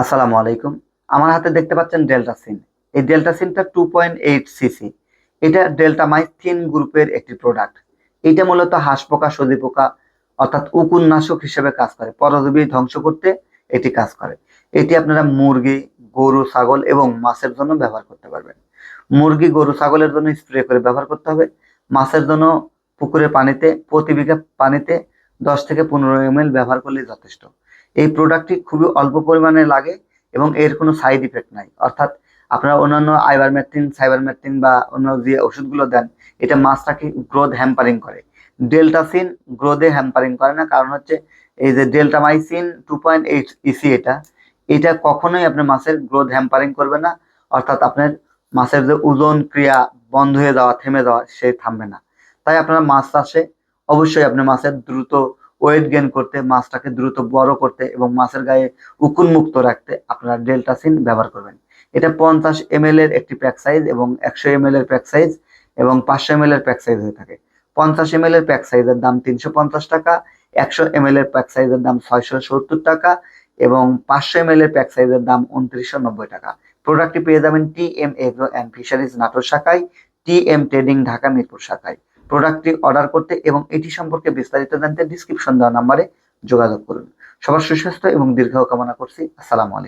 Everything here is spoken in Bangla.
আসসালামু আলাইকুম। আমার হাতে দেখতে পাচ্ছেন ডেল্টা সিন। এই ডেল্টা সিনটা টু পয়েন্ট এইট সিসি এটা ডেল্টা মাইথিন গ্রুপের একটি প্রোডাক্ট এটা মূলত হাঁস পোকা সদি পোকা, অর্থাৎ উকুননাশক হিসেবে কাজ করে। পরজীবী ধ্বংস করতে এটি কাজ করে। এটি আপনারা মুরগি, গরু, ছাগল এবং মাছের জন্য ব্যবহার করতে পারবেন। মুরগি, গরু, ছাগলের জন্য স্প্রে করে ব্যবহার করতে হবে। মাছের জন্য পুকুরের পানিতে, প্রতি বিঘা পানিতে দশ থেকে পনেরো এম ব্যবহার করলেই যথেষ্ট। এই প্রোডাক্টটি খুবই অল্প পরিমাণে লাগে এবং এর কোনো সাইড ইফেক্ট নাই। অর্থাৎ আপনারা অন্যান্য আইবারমেথ্রিন সাইবারমেথ্রিন বা অন্য যে ওষুধগুলো দেন, এটা মাছটাকে গ্রোথ হ্যাম্পারিং করে। ডেল্টাসিন গ্রোথে হ্যাম্পারিং করে না, কারণ হচ্ছে এই যে Deltamycin two point eight EC এটা এটা কখনোই আপনার মাছের গ্রোথ হ্যাম্পারিং করবে না। অর্থাৎ আপনার মাছের যে ওজন ক্রিয়া বন্ধ হয়ে যাওয়া, থেমে যাওয়া, সে থামবে না। তাই আপনারা মাছ চাষে অবশ্যই আপনি মাছের দ্রুত ওয়েট গেন করতে, মাছটাকে দ্রুত বড় করতে এবং মাছের গায়ে উকুন মুক্ত রাখতে আপনারা ডেল্টাসিন ব্যবহার করবেন। এটা পঞ্চাশ এম এর একটি প্যাক সাইজ এবং একশো এম এর প্যাক সাইজ এবং পাঁচশো এম এর প্যাক সাইজ হয়ে থাকে। পঞ্চাশ এম এর প্যাক সাইজের দাম তিনশো পঞ্চাশ টাকা, একশো এম এর প্যাক সাইজের দাম ছয়শো সত্তর টাকা এবং পাঁচশো এম এর প্যাক সাইজের দাম উনত্রিশশো নব্বই টাকা। প্রোডাক্টটি পেয়ে যাবেন T M agro and fisheries Natore শাখায়, T M trading Dhaka Mirpur শাখায়। প্রোডাক্টটি অর্ডার করতে এবং এটি সম্পর্কে বিস্তারিত জানতে ডিসক্রিপশন দেওয়া নাম্বারে যোগাযোগ করুন। সবার সুস্বাস্থ্য এবং দীর্ঘ কামনা করছি। আসসালামু আলাইকুম।